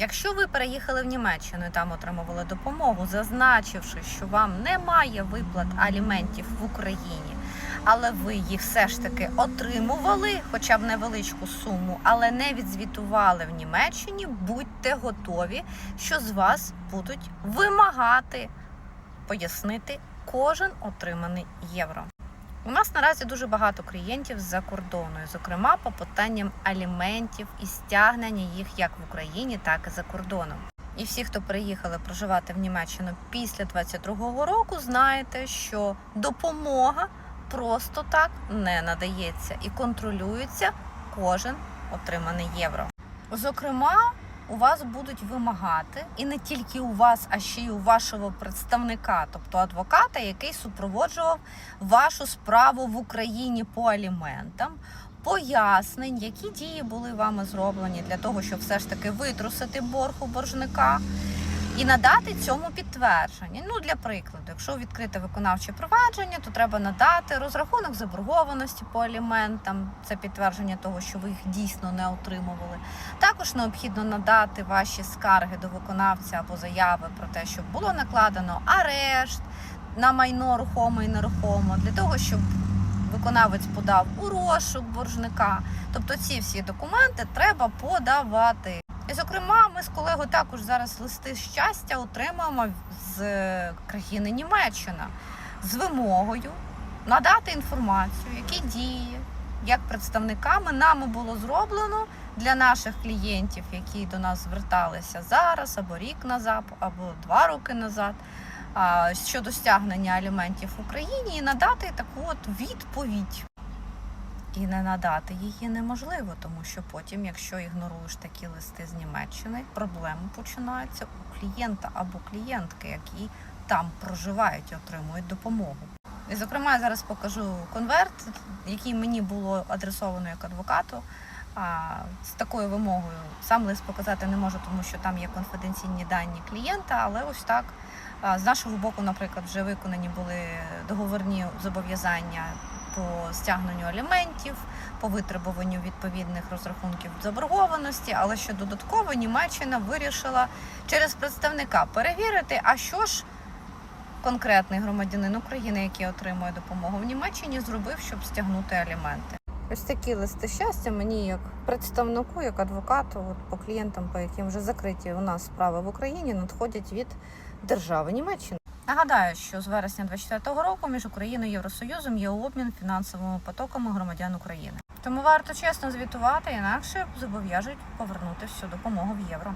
Якщо ви переїхали в Німеччину і там отримували допомогу, зазначивши, що вам немає виплат аліментів в Україні, але ви їх все ж таки отримували, хоча б невеличку суму, але не відзвітували в Німеччині, будьте готові, що з вас будуть вимагати пояснити кожен отриманий євро. У нас наразі дуже багато клієнтів з-за кордону, зокрема по питанням аліментів і стягнення їх як в Україні, так і за кордоном. І всі, хто приїхали проживати в Німеччину після 22-го року, знаєте, що допомога просто так не надається і контролюється кожен отриманий євро. Зокрема, у вас будуть вимагати, і не тільки у вас, а ще й у вашого представника, тобто адвоката, який супроводжував вашу справу в Україні по аліментам. Пояснень, які дії були вами зроблені для того, щоб все ж таки витрусити борг у боржника і надати цьому підтвердження. Ну, для прикладу, якщо відкрите виконавче провадження, то треба надати розрахунок заборгованості по аліментам, це підтвердження того, що ви їх дійсно не отримували. Також необхідно надати ваші скарги до виконавця або заяви про те, щоб було накладено арешт на майно рухоме і нерухомо, для того, щоб виконавець подав у розшук боржника. Тобто ці всі документи треба подавати. І, зокрема, ми з колегою також зараз листи щастя отримаємо з е, країни Німеччина з вимогою надати інформацію, які дії, як представниками нами було зроблено для наших клієнтів, які до нас зверталися зараз, або рік назад, або два роки назад, щодо стягнення аліментів в Україні, і надати таку от відповідь. І не надати її неможливо, тому що потім, якщо ігноруєш такі листи з Німеччини, проблеми починаються у клієнта або клієнтки, які там проживають і отримують допомогу. І, зокрема, я зараз покажу конверт, який мені було адресовано як адвокату. А, з такою вимогою сам лист показати не можу, тому що там є конфіденційні дані клієнта, але ось так. З нашого боку, наприклад, вже виконані були договорні зобов'язання по стягненню аліментів, по витребуванню відповідних розрахунків заборгованості, але що додатково Німеччина вирішила через представника перевірити, а що ж конкретний громадянин України, який отримує допомогу в Німеччині, зробив, щоб стягнути аліменти. Ось такі листи щастя мені як представнику, як адвокату, от по клієнтам, по яким вже закриті у нас справи в Україні, надходять від держави Німеччини. Нагадаю, що з вересня 2024 року між Україною і Євросоюзом є обмін фінансовими потоками громадян України. Тому варто чесно звітувати, інакше зобов'яжуть повернути всю допомогу в євро.